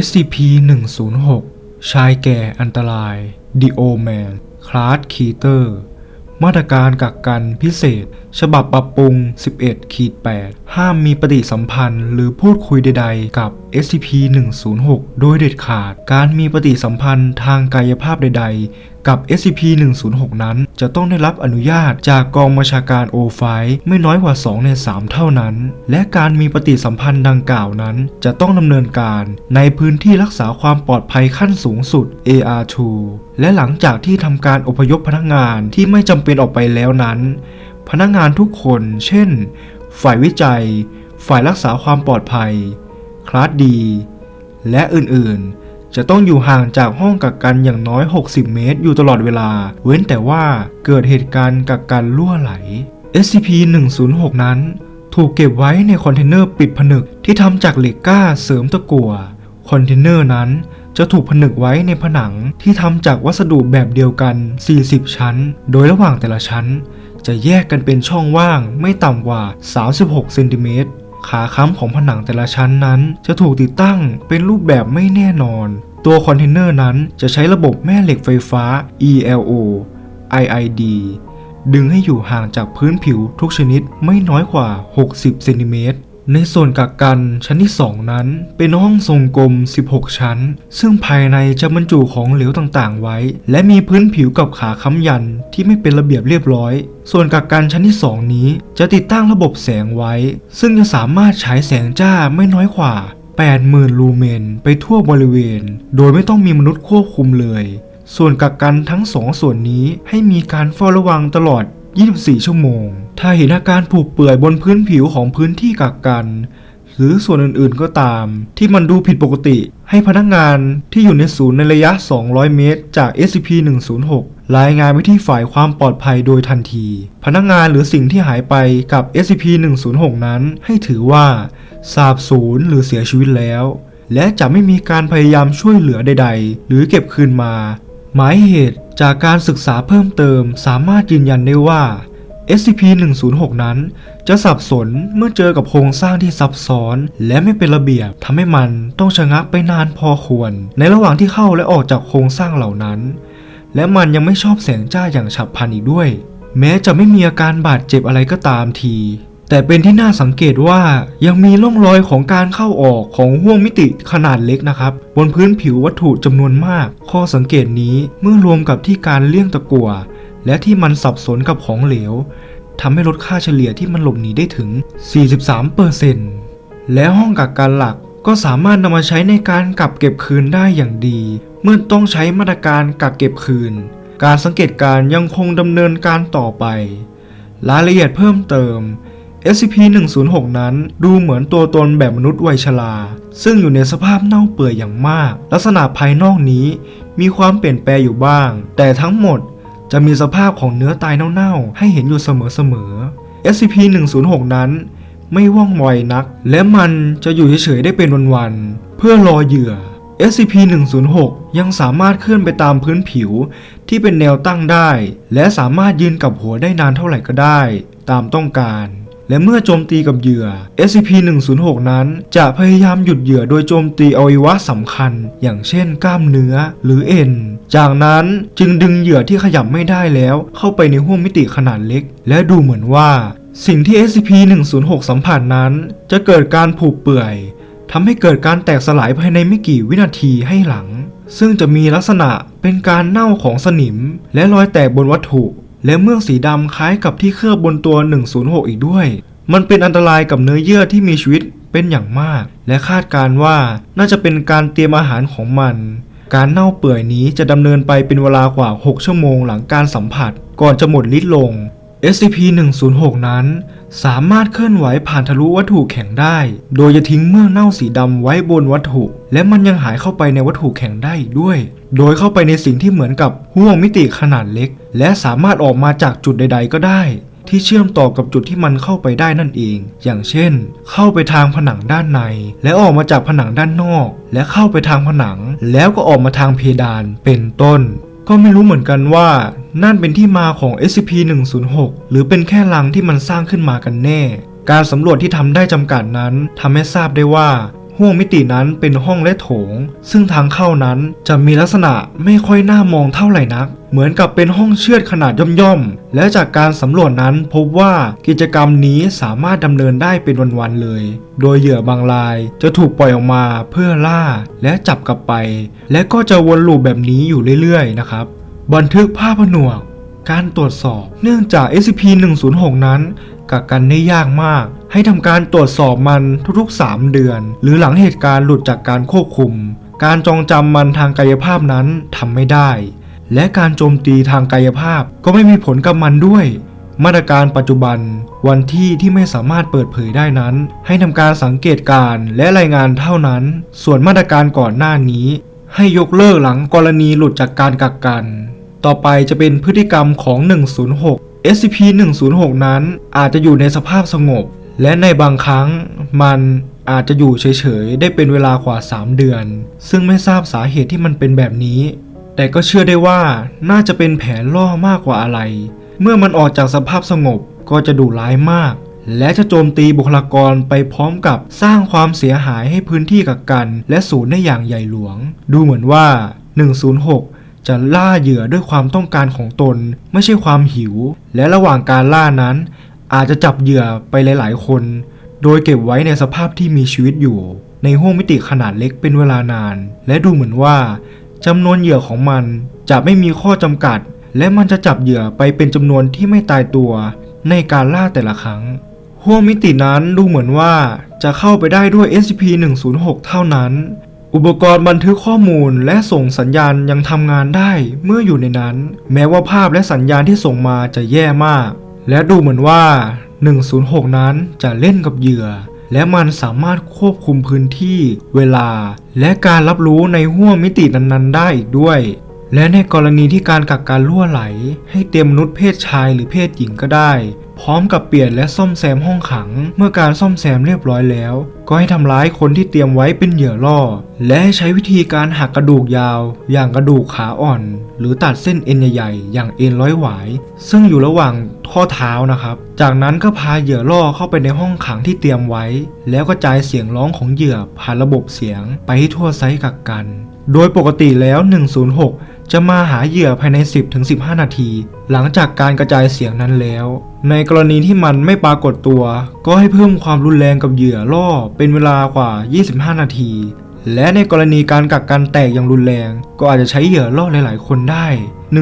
SCP-106 ชายแก่อันตราย The Old Man คลาสคีเตอร์ มาตรการกักกันพิเศษ ฉบับปรับปรุง 11ขีด8ห้ามมีปฏิสัมพันธ์หรือพูดคุยใดๆ กับ SCP-106 โดยเด็ดขาด การมีปฏิสัมพันธ์ทางกายภาพใด ๆ กับ SCP-106 นั้น จะต้องได้รับอนุญาตจากกองบัญชาการโอไฟไม่น้อยกว่า 2 ใน 3 เท่านั้น และการมีปฏิสัมพันธ์ดังกล่าวนั้น จะต้องดำเนินการในพื้นที่รักษาความปลอดภัยขั้นสูงสุด AR2 และหลังจากที่ทำการอพยพพนักงานที่ไม่จำเป็นออกไปแล้วนั้น พนักงานทุกคน เช่น ฝ่ายวิจัย ฝ่ายรักษาความปลอดภัย คลาสดี และอื่นๆ จะต้องอยู่ห่างจากห้องกักกันอย่างน้อย 60 เมตร อยู่ตลอดเวลา เว้นแต่ว่าเกิดเหตุการณ์กักกันรั่วไหล SCP-106 นั้น ถูกเก็บไว้ในคอนเทนเนอร์ปิดผนึกที่ทำจากเหล็กกล้าเสริมตะกั่วคอนเทนเนอร์นั้นจะถูกผนึกไว้ในผนังที่ทำจากวัสดุแบบเดียวกัน 40 ชั้น โดยระหว่างแต่ละชั้น จะแยกกันเป็นช่องว่างไม่ต่ำกว่า 36 เซนติเมตร ขาค้ำของผนังแต่ละชั้นนั้น จะถูกติดตั้งเป็นรูปแบบไม่แน่นอน ตัวคอนเทนเนอร์นั้นจะใช้ระบบแม่เหล็กไฟฟ้า ELO IID ดึงให้อยู่ห่างจากพื้นผิวทุกชนิดไม่น้อยกว่า 60 เซนติเมตร ในส่วนกักกันชั้นที่ 2 นั้น เป็นห้องทรงกลม 16 ชั้น ซึ่งภายในจะบรรจุของเหลวต่างๆ ไว้ และมีพื้นผิวกับขาค้ำยันที่ไม่เป็นระเบียบเรียบร้อย ส่วนกักกันชั้นที่ 2 นี้จะติดตั้งระบบแสงไว้ ซึ่งจะสามารถฉายแสงจ้าไม่น้อยกว่า 80,000 ลูเมนไปทั่วบริเวณ โดยไม่ต้องมีมนุษย์ควบคุมเลย ส่วนกักกันทั้งสองส่วนนี้ให้มีการเฝ้าระวังตลอด 24 ชั่วโมง ถ้าเห็นอาการผุเปื่อยบนพื้นผิวของพื้นที่กักกัน หรือส่วนอื่นๆก็ตาม ที่มันดูผิดปกติ ให้พนักงานที่อยู่ในศูนย์ในระยะ 200 เมตร จาก SCP-106 รายงานไปที่ฝ่ายความปลอดภัยโดยทันที พนักงานหรือสิ่งที่หายไปกับ SCP-106 นั้นให้ถือว่าสาบสูญหรือเสียชีวิตแล้ว และจะไม่มีการพยายามช่วยเหลือใด ๆ หรือเก็บคืนมา หมายเหตุ จากการศึกษาเพิ่มเติมสามารถยืนยันได้ว่า SCP-106 นั้น จะสับสนเมื่อเจอกับโครงสร้างที่ซับซ้อน และไม่เป็นระเบียบทำให้มันต้องชะงักไปนานพอควร ในระหว่างที่เข้าและออกจากโครงสร้างเหล่านั้น และมันยังไม่ชอบแสงจ้าอย่างฉับพลันอีกด้วย แม้จะไม่มีอาการบาดเจ็บอะไรก็ตามที แต่เป็นที่น่าสังเกตว่ายังมีร่องรอยของการเข้าออกของห้วงมิติขนาดเล็กนะครับ บนพื้นผิววัตถุจำนวนมาก ข้อสังเกตนี้เมื่อรวมกับที่การเลี่ยงตะกั่วและที่มันสับสนกับของเหลวทำให้ลดค่าเฉลี่ยที่มันหลบหนีได้ถึง 43%และห้องกักกันหลักก็สามารถนำมาใช้ในการกักเก็บคืนได้อย่างดี เมื่อต้องใช้มาตรการกักเก็บคืน การสังเกตการยังคงดำเนินการต่อไป รายละเอียดเพิ่มเติม SCP-106 นั้นดูเหมือนตัวตนแบบมนุษย์วัยชราซึ่งอยู่ในสภาพเน่าเปื่อยอย่างมาก ลักษณะภายนอกนี้มีความเปลี่ยนแปลงอยู่บ้าง แต่ทั้งหมดจะมีสภาพของเนื้อตายเน่าๆ ให้เห็นอยู่เสมอๆ SCP-106 นั้นไม่ว่องไวนัก และมันจะอยู่เฉยๆได้เป็นวันๆ เพื่อรอเหยื่อ SCP-106 ยังสามารถเคลื่อนไปตามพื้นผิวที่เป็นแนวตั้งได้ และสามารถยืนกับหัวได้นานเท่าไหร่ก็ได้ ตามต้องการ และเมื่อโจมตีกับเหยื่อ SCP-106 นั้น จะพยายามหยุดเหยื่อโดยโจมตีอวัยวะสำคัญ อย่างเช่นกล้ามเนื้อหรือเอ็น จากนั้นจึงดึงเหยื่อที่ขยับไม่ได้แล้ว เข้าไปในห้วงมิติขนาดเล็ก และดูเหมือนว่า สิ่งที่ SCP-106 สัมผัสนั้น จะเกิดการผุเปื่อยทำให้เกิดการแตกสลายภายในไม่กี่วินาทีให้หลัง ซึ่งจะมีลักษณะเป็นการเน่าของสนิม และรอยแตกบนวัตถุ และเมือกสีดำคล้ายกับที่เคลือบบนตัว 106 อีกด้วย มันเป็นอันตรายกับเนื้อเยื่อที่มีชีวิตเป็นอย่างมาก และคาดการว่าน่าจะเป็นการเตรียมอาหารของมัน การเน่าเปื่อยนี้จะดำเนินไปเป็นเวลากว่า 6 ชั่วโมงหลังการสัมผัส ก่อนจะหมดฤทธิ์ลง SCP-106 นั้น สามารถเคลื่อนไหวผ่านทะลุวัตถุแข็งได้ โดยจะทิ้งเมือกเน่าสีดำไว้บนวัตถุ และมันยังหายเข้าไปในวัตถุแข็งได้อีกด้วย โดยเข้าไปในสิ่งที่เหมือนกับห้วงมิติขนาดเล็ก และสามารถออกมาจากจุดใด ๆ ก็ได้ ที่เชื่อมต่อกับจุดที่มันเข้าไปได้นั่นเอง อย่างเช่น เข้าไปทางผนังด้านใน และออกมาจากผนังด้านนอก และเข้าไปทางผนัง แล้วก็ออกมาทางเพดานเป็นต้น ก็ไม่รู้เหมือนกันว่า นั่นเป็นที่มาของ SCP-106 หรือเป็นแค่ลังที่มันสร้างขึ้นมากันแน่ การสำรวจที่ทำได้จำกัดนั้นทำให้ทราบได้ว่า ห้วงมิตินั้นเป็นห้องและโถง ซึ่งทางเข้านั้นจะมีลักษณะไม่ค่อยน่ามองเท่าไหร่นัก เหมือนกับเป็นห้องเชือดขนาดย่อมๆ และจากการสำรวจนั้นพบว่ากิจกรรมนี้สามารถดำเนินได้เป็นวันๆเลย โดยเหยื่อบางรายจะถูกปล่อยออกมาเพื่อล่าและจับกลับไป และก็จะวนลูปแบบนี้อยู่เรื่อยๆ นะครับ บันทึกภาพผนวกการตรวจสอบเนื่องจาก SCP-106 นั้น กักกันได้ยากมาก ให้ทำการตรวจสอบมันทุกๆ 3 เดือน หรือหลังเหตุการณ์หลุดจากการควบคุม การจองจำมันทางกายภาพนั้นทำไม่ได้ และการโจมตีทางกายภาพก็ไม่มีผลกับมันด้วย มาตรการปัจจุบัน วันที่ที่ไม่สามารถเปิดเผยได้นั้น ให้ทำการสังเกตการและรายงานเท่านั้น ส่วนมาตรการก่อนหน้านี้ ให้ยกเลิกหลังกรณีหลุดจากการกักกัน ต่อไปจะเป็นพฤติกรรมของ 106 SCP-106 นั้นอาจจะอยู่ในสภาพสงบ และในบางครั้งมันอาจจะอยู่เฉยๆ ได้เป็นเวลากว่า 3 เดือน ซึ่งไม่ทราบสาเหตุที่มันเป็นแบบนี้ แต่ก็เชื่อได้ว่าน่าจะเป็นแผนล่อมากกว่าอะไร เมื่อมันออกจากสภาพสงบก็จะดุร้ายมาก และจะโจมตีบุคลากรไปพร้อมกับสร้างความเสียหายให้พื้นที่กักกัน และศูนย์ได้อย่างใหญ่หลวง ดูเหมือนว่า 106 จะล่าเหยื่อด้วยความต้องการของตน ไม่ใช่ความหิว และระหว่างการล่านั้น อาจจะจับเหยื่อไปหลาย ๆ คน โดยเก็บไว้ในสภาพที่มีชีวิตอยู่ ในห้วงมิติขนาดเล็กเป็นเวลานาน และดูเหมือนว่าจำนวนเหยื่อของมันจะไม่มีข้อจำกัด และมันจะจับเหยื่อไปเป็นจำนวนที่ไม่ตายตัว ในการล่าแต่ละครั้งห้วงมิตินั้นดูเหมือนว่าจะเข้าไปได้ด้วย SCP-106 เท่านั้น อุปกรณ์บันทึกข้อมูลและส่งสัญญาณยังทำงานได้เมื่ออยู่ในนั้น แม้ว่าภาพและสัญญาณที่ส่งมาจะแย่มาก และดูเหมือนว่า 106 นั้นจะเล่นกับเหยื่อ และมันสามารถควบคุมพื้นที่ เวลา และการรับรู้ในห้วงมิตินั้นๆ ได้อีกด้วย และในกรณีที่การกักการล่วไหล ให้เตรียมมนุษย์เพศชายหรือเพศหญิงก็ได้ พร้อมกับเปลี่ยนและซ่อมแซมห้องขัง เมื่อการซ่อมแซมเรียบร้อยแล้ว ก็ให้ทำร้ายคนที่เตรียมไว้เป็นเหยื่อล่อ และให้ใช้วิธีการหักกระดูกยาว อย่างกระดูกขาอ่อน หรือตัดเส้นเอ็นใหญ่ๆอย่างเอ็นร้อยหวาย ซึ่งอยู่ระหว่างข้อเท้านะครับ จากนั้นก็พาเหยื่อล่อเข้าไปในห้องขังที่เตรียมไว้ แล้วกระจายเสียงร้องของเหยื่อผ่านระบบเสียง ไปให้ทั่วไซต์กักกัน โดยปกติแล้ว 106 จะมาหาเหยื่อภายใน 10-15 นาที หลังจากการกระจายเสียงนั้นแล้ว ในกรณีที่มันไม่ปรากฏตัว ก็ให้เพิ่มความรุนแรงกับเหยื่อล่อเป็นเวลากว่า 25 นาที และในกรณีการกักกันแตกอย่างรุนแรง ก็อาจจะใช้เหยื่อล่อหลาย ๆ คนได้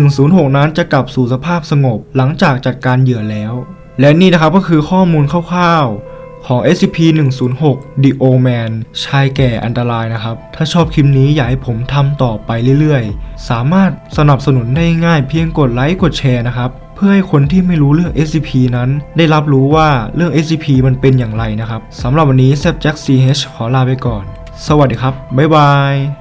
106 นั้นจะกลับสู่สภาพสงบหลังจากจัดการเหยื่อแล้ว และนี่นะครับก็คือข้อมูลคร่าวๆ ของ SCP-106 The Old Man ชายแก่อันตรายนะครับ ถ้าชอบคลิปนี้อยากให้ผมทำต่อไปเรื่อยๆ สามารถสนับสนุนได้ง่ายเพียงกดไลค์กดแชร์นะครับ เพื่อให้คนที่ไม่รู้เรื่อง SCP นั้น ได้รับรู้ว่าเรื่อง SCP มันเป็นอย่างไรนะครับสำหรับวันนี้แซบแจ็ค CH ขอลาไปก่อน สวัสดีครับ บ๊ายบาย